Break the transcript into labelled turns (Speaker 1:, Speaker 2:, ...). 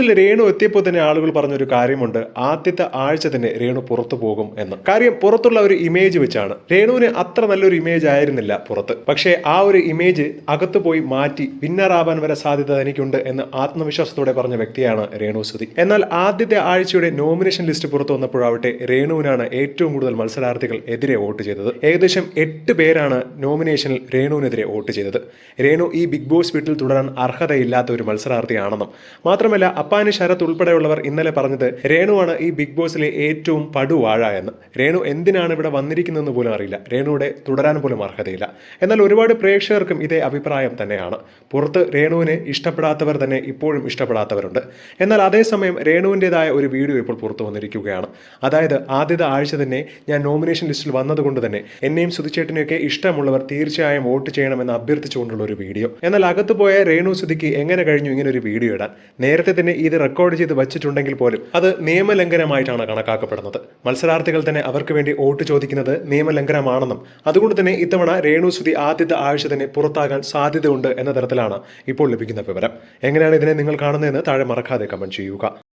Speaker 1: ിൽ രേണു എത്തിയപ്പോൾ തന്നെ ആളുകൾ പറഞ്ഞൊരു കാര്യമുണ്ട്. ആദ്യത്തെ ആഴ്ച തന്നെ രേണു പുറത്തു പോകും എന്ന്. കാര്യം പുറത്തുള്ള ഒരു ഇമേജ് വെച്ചാണ്. രേണുവിന് അത്ര നല്ലൊരു ഇമേജ് ആയിരുന്നില്ല പുറത്ത്. പക്ഷേ ആ ഒരു ഇമേജ് അകത്ത് പോയി മാറ്റി വിന്നറാവാൻ വരെ സാധ്യത തനിക്കുണ്ട് എന്ന് ആത്മവിശ്വാസത്തോടെ പറഞ്ഞ വ്യക്തിയാണ് രേണു സുതി എന്നാൽ ആദ്യത്തെ ആഴ്ചയുടെ നോമിനേഷൻ ലിസ്റ്റ് പുറത്തു വന്നപ്പോഴാവട്ടെ രേണുവിനാണ് ഏറ്റവും കൂടുതൽ മത്സരാർത്ഥികൾ എതിരെ വോട്ട് ചെയ്തത്. ഏകദേശം എട്ട് പേരാണ് നോമിനേഷനിൽ രേണുവിനെതിരെ വോട്ട് ചെയ്തത്. രേണു ഈ ബിഗ് ബോസ് വീട്ടിൽ തുടരാൻ അർഹതയില്ലാത്ത ഒരു മത്സരാർത്ഥിയാണെന്നും. മാത്രമല്ല അപ്പാനി ശരത് ഉൾപ്പെടെയുള്ളവർ ഇന്നലെ പറഞ്ഞത് രേണുവാണ് ഈ ബിഗ് ബോസിലെ ഏറ്റവും പടുവാഴ എന്ന് രേണു എന്തിനാണ് ഇവിടെ വന്നിരിക്കുന്നതെന്ന് പോലും അറിയില്ല. രേണുവിടെ തുടരാൻ പോലും അർഹതയില്ല. എന്നാൽ ഒരുപാട് പ്രേക്ഷകർക്കും ഇതേ അഭിപ്രായം തന്നെയാണ്. പുറത്ത് രേണുവിനെ ഇഷ്ടപ്പെടാത്തവർ തന്നെ ഇപ്പോഴും ഇഷ്ടപ്പെടാത്തവരുണ്ട്. എന്നാൽ അതേസമയം രേണുവിന്റെതായ ഒരു വീഡിയോ ഇപ്പോൾ പുറത്തു വന്നിരിക്കുകയാണ്. അതായത് ആദ്യത്തെ ആഴ്ച തന്നെ ഞാൻ നോമിനേഷൻ ലിസ്റ്റിൽ വന്നതുകൊണ്ട് തന്നെ എന്നെയും സുധിച്ചേട്ടനെയൊക്കെ ഇഷ്ടമുള്ളവർ തീർച്ചയായും വോട്ട് ചെയ്യണമെന്ന് അഭ്യർത്ഥിച്ചുകൊണ്ടുള്ള ഒരു വീഡിയോ. എന്നാൽ അകത്ത് പോയ രേണു സുധിക്ക് എങ്ങനെ കഴിഞ്ഞു ഇങ്ങനെ ഒരു വീഡിയോ ഇടാൻ? നേരത്തെ തന്നെ ഇത് റെക്കോർഡ് ചെയ്ത് വച്ചിട്ടുണ്ടെങ്കിൽ പോലും അത് നിയമലംഘനമായിട്ടാണ് കണക്കാക്കപ്പെടുന്നത്. മത്സരാർത്ഥികൾ തന്നെ അവർക്ക് വേണ്ടി വോട്ട് ചോദിക്കുന്നത് നിയമലംഘനമാണെന്നും അതുകൊണ്ട് തന്നെ ഇത്തവണ രേണു സുധി ആദ്യത്തെ ആഴ്ച തന്നെ പുറത്താകാൻ സാധ്യതയുണ്ട് എന്ന തരത്തിലാണ് ഇപ്പോൾ ലഭിക്കുന്ന വിവരം. എങ്ങനെയാണ് ഇതിനെ നിങ്ങൾ കാണുന്നതെന്ന് താഴെ മറക്കാതെ കമന്റ് ചെയ്യുക.